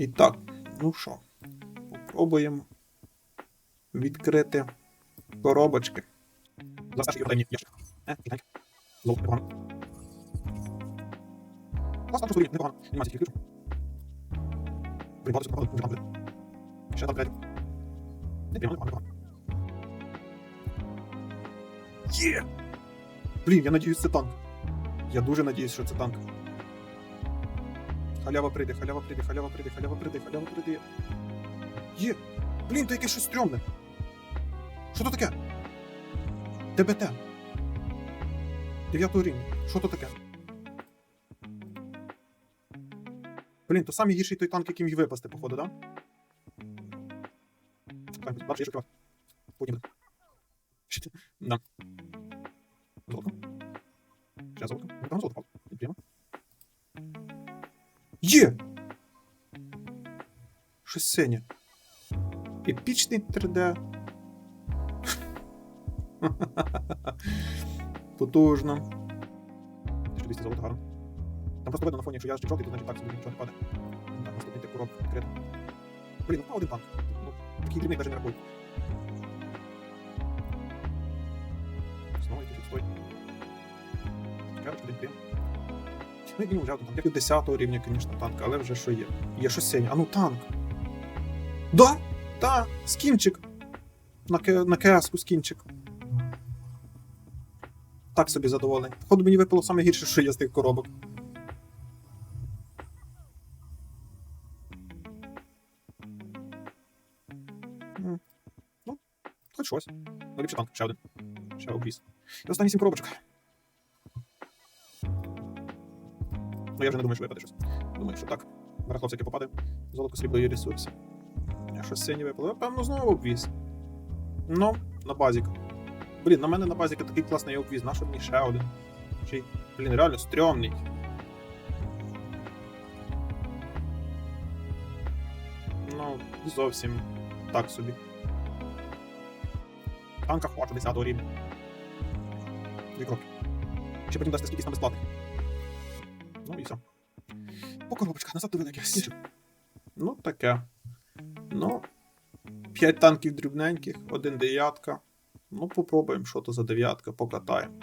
І так, ну що, попробуємо відкрити коробочки. Е. Ще там кредит. Непогано, непогано, непогано. Є! Блін, я надіюсь, це танк. Я дуже надіюсь, що це танк. Халява прийде, халява прийде, халява прийде, халява прийде, халява прийде. Є! Блін, то якесь щось стрьомне. Що то таке? ТБТ. Дев'ятого рівня. Що то таке? Блін, то самий гірший той танк, який міг випасти, походу, да? Так. Потім. Да. Золото. Ще золото. Там золото впало. Прямо. Є! Щось синє. Епічний 3D. Потужно. 1200 золота гарно. Там просто видно на фоні, якщо я ще жовтий, то значить так собі нічого не падає. Ну, Так, наступний тип коробки відкрито. Блін, ну один танк. Ну, такий дрібний навіть не рахуй. Знову якийсь відстой. Карочка, один прям. Ну, і вже там. Як 10 рівня, звісно, танк, але вже що є. Є щось синє. А ну танк. Да! Да! Скінчик! На, К- на КС-ку скінчик. Так собі задоволений. Походу мені випало саме гірше, що є з тих коробок. Ну, хоч щось. Ліпше танк, ще один. Ще обвіз. І останні сім коробочок. Ну, я вже не думаю, що випаде щось. Думаю, що так. Барахло яке попаде. Золото, срібло і ресурси. А щось синє випало. Певно, знову обвіз. Ну, на базік. Блін, на мене на базіка такий класний обвіз. Нащо мені ще один? Чи, блін, реально стрьомний. Ну, зовсім так собі. Танка хочу 10 рівня. Дві кроки. Ще потім дасте скільки там безплатних. Ну і все. По коробочках, назад до якесь. Ну, таке. Ну, 5 танків дрібненьких, один дев'ятка. Ну, попробуємо, що то за дев'ятка, покатаємо.